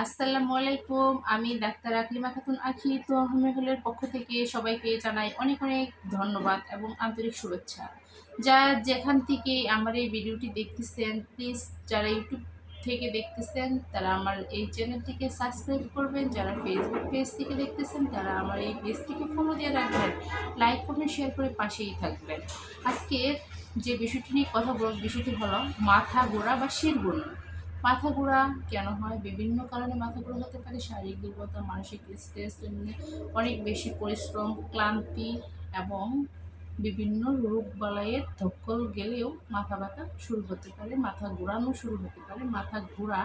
আসসালামু আলাইকুম, আমি ডাক্তার আকলিমা খাতুন আছি তো হলের পক্ষ থেকে সবাইকে জানাই অনেক অনেক ধন্যবাদ এবং আন্তরিক শুভেচ্ছা। যা যেখান থেকে আমার এই ভিডিওটি দেখতেছেন প্লিজ যারা ইউটিউব থেকে দেখতেছেন, তারা আমার এই চ্যানেলটিকে সাবস্ক্রাইব করবেন। যারা ফেসবুক পেজ থেকে দেখতেছেন, তারা আমার এই পেজটিকে ফলো দিয়ে রাখবেন। লাইক কমেন্ট শেয়ার করে পাশেই থাকবেন। আজকে যে বিষয়টি নিয়ে কথা বলব, বিষয়টি হলো মাথা গোড়া বা শির গুণ মাথা ঘোরা কেন হয়? বিভিন্ন কারণে মাথা ঘোরা হতে পারে, শারীরিক দুর্বলতা, মানসিক স্ট্রেস অনেক বেশি পরিশ্রম, ক্লান্তি এবং বিভিন্ন রোগ বালাইয়ের ধক্কল গেলেও মাথা ব্যথা শুরু হতে পারে মাথা ঘোরানো শুরু হতে পারে। মাথা ঘোরা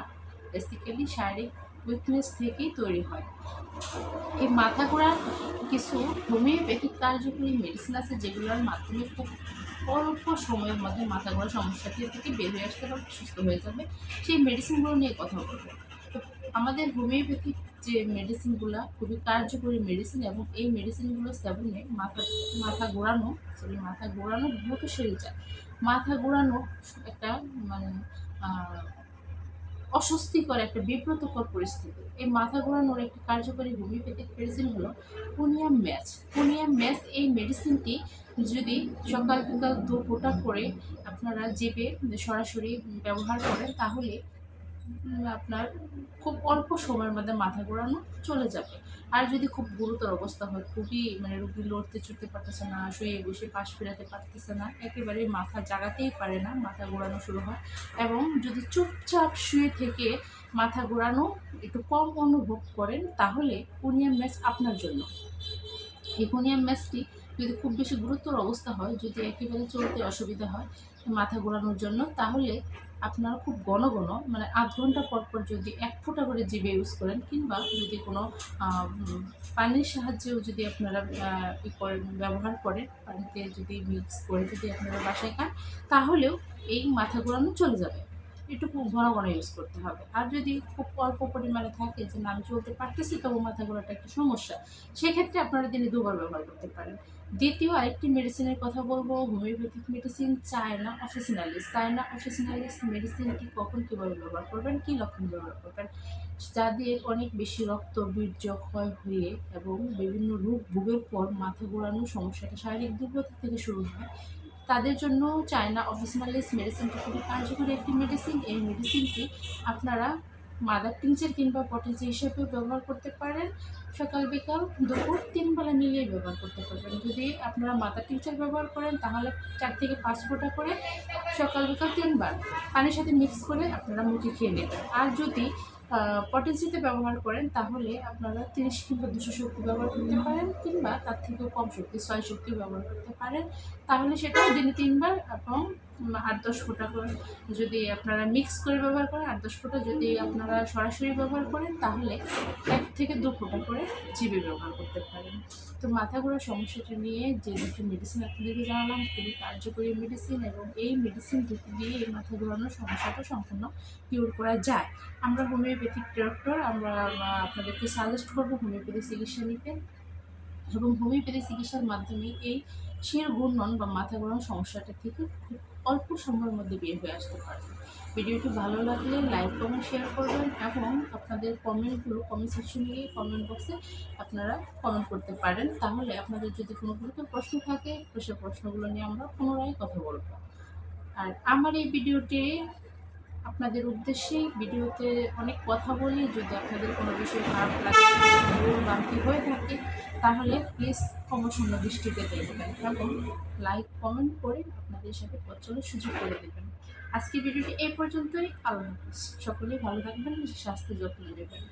বেসিক্যালি শারীরিক উইকনেস থেকেই তৈরি হয়। এই মাথা ঘোরার কিছু হোমিওপ্যাথিক কার্যকরী মেডিসিন আছে যেগুলোর মাধ্যমে খুব অল্প সময়ের মধ্যে মাথা ঘোরা সমস্যাটি থেকে বের হয়ে আসতে পারবে, সুস্থ হয়ে যাবে। সেই মেডিসিনগুলো নিয়ে কথা বলব। তো আমাদের হোমিওপ্যাথিক যে মেডিসিনগুলো খুবই কার্যকরী মেডিসিন এবং এই মেডিসিনগুলো সেবনে মাথা মাথা ঘোরানো সরি মাথা ঘোরানো দ্রুত সেরে যায়। মাথা ঘোরানো একটা মানে অস্বস্তিকর একটা বিব্রতকর পরিস্থিতি। এই মাথা ঘোরানোর একটি কার্যকরী হোমিওপ্যাথিক মেডিসিন হলো পুনিয়াম ম্যাচ। পুনিয়াম ম্যাচ এই মেডিসিনটি যদি সকাল বিকাল দু করে আপনারা জিভে সরাসরি ব্যবহার করেন, তাহলে আপনার খুব অল্প সময়ের মধ্যে মাথা ঘোরানো চলে যাবে। আর যদি খুব গুরুতর অবস্থা হয়, খুবই মানে রুগী লড়তে চড়তে পারতেছে না, শুয়ে বসে পাশ ফেরাতে পারতেছে না, একেবারে মাথা জাগাতেই পারে না, মাথা ঘোরানো শুরু হয়। এবং যদি চুপচাপ শুয়ে থেকে মাথা ঘোরানো একটু কম অনুভব করেন, তাহলে পুনিয়াম ম্যাচ আপনার জন্য। এই পুনিয়াম ম্যাচটি যদি খুব বেশি গুরুতর অবস্থা হয়, যদি একেবারে চলতে অসুবিধা হয় মাথা ঘোরানোর জন্য, তাহলে আপনারা খুব ঘন ঘন মানে আধ ঘণ্টা পর পর যদি এক ফোঁটা করে জিভে ইউজ করেন, কিংবা যদি কোনো পানির সাহায্যেও যদি আপনারা ই ব্যবহার করেন, পানিতে যদি মিক্স করে যদি আপনারা বাসায় খান, তাহলেও এই মাথা ঘোরানো চলে যাবে। একটু খুব ঘন ঘন ইউজ করতে হবে। আর যদি খুব অল্প পরিমাণে থাকে যে না, আমি চলতে পারতেছি, তবু মাথা ঘোরাটা একটা সমস্যা, সেক্ষেত্রে আপনারা দিনে দুবার ব্যবহার করতে পারেন। দ্বিতীয় আরেকটি মেডিসিনের কথা বলব homeopathic medicine China officinalis China officinalis মেডিসিনটি কখন কীভাবে ব্যবহার করবেন, কী লক্ষণ ব্যবহার করবেন? যাদের অনেক বেশি রক্ত বীর্য ক্ষয় হয়ে এবং বিভিন্ন রোগ ভোগের পর মাথা ঘোরানোর সমস্যাটা শারীরিক দুর্বলতা থেকে শুরু হয়, তাদের জন্য চায়না অফিসিনালিস মেডিসিনটি খুবই কার্যকরী একটি মেডিসিন এই মেডিসিনটি আপনারা মাদার টিংচার কিংবা পটেন্সি হিসেবে ব্যবহার করতে পারেন। সকাল, বিকাল, দুপুর তিন বেলা মিলিয়ে ব্যবহার করতে পারবেন। যদি আপনারা মাদার টিংচার ব্যবহার করেন, তাহলে চার থেকে পাঁচ ফোঁটা করে সকাল, বিকাল তিনবার পানির সাথে মিক্স করে আপনারা মুখে খেয়ে নেবেন। আর যদি পটেন্সিতে ব্যবহার করেন, তাহলে আপনারা তিরিশ কিংবা দুশো শক্তি ব্যবহার করতে পারেন, কিংবা তার থেকেও কম শক্তি, ছয় শক্তি ব্যবহার করতে পারেন। তাহলে সেটা দিনে তিনবার এবং আট দশ ফোঁটা করে যদি আপনারা মিক্স করে ব্যবহার করেন, আট দশ ফোঁটা যদি আপনারা সরাসরি ব্যবহার করেন, তাহলে এক থেকে দু ফোঁটা করে জিবি ব্যবহার করতে পারেন। তো মাথা ঘোরার সমস্যাটা নিয়ে যে দুটি মেডিসিন আপনাদেরকে জানালাম, খুবই কার্যকরী মেডিসিন এবং এই মেডিসিন দুটি দিয়ে এই মাথা ঘোরানোর সমস্যাটা সম্পূর্ণ কিউর করা যায়। আমরা হোমিওপ্যাথিক ডক্টর আমরা আপনাদেরকে সাজেস্ট করব হোমিওপ্যাথি চিকিৎসা নিতে। এবং হোমিওপ্যাথি চিকিৎসার মাধ্যমে এই শির ঘূর্ণন বা মাথা ঘোরানোর সমস্যাটা থেকে খুব অল্প সময়ের মধ্যে বের হয়ে আসতে পারবে ভিডিওটি ভালো লাগলে লাইক কমেন্ট শেয়ার করবেন এবং আপনাদের কমেন্টগুলো কমেন্ট সেকশনে গিয়ে কমেন্ট বক্সে আপনারা কমেন্ট করতে পারেন। তাহলে আপনাদের যদি কোনো গুরুত্ব প্রশ্ন থাকে সে প্রশ্নগুলো নিয়ে আমরা পুনরায় কথা বলব। আর আমার এই ভিডিওটি আপনাদের উদ্দেশ্যেই ভিডিওতে অনেক কথা বলি। যদি আপনাদের কোনো বিষয় খারাপ লাগে বাকি হয়ে থাকে তাহলে প্লিজ ক্ষমসূন্য দৃষ্টিতে দেখবেন এবং লাইক কমেন্ট করে আপনাদের সাথে পছন্দের সুযোগ করে দেবেন। আজকে ভিডিওটি এই পর্যন্তই। আল্লাহ সকলেই ভালো থাকবেন, স্বাস্থ্য যত্ন নেবেন।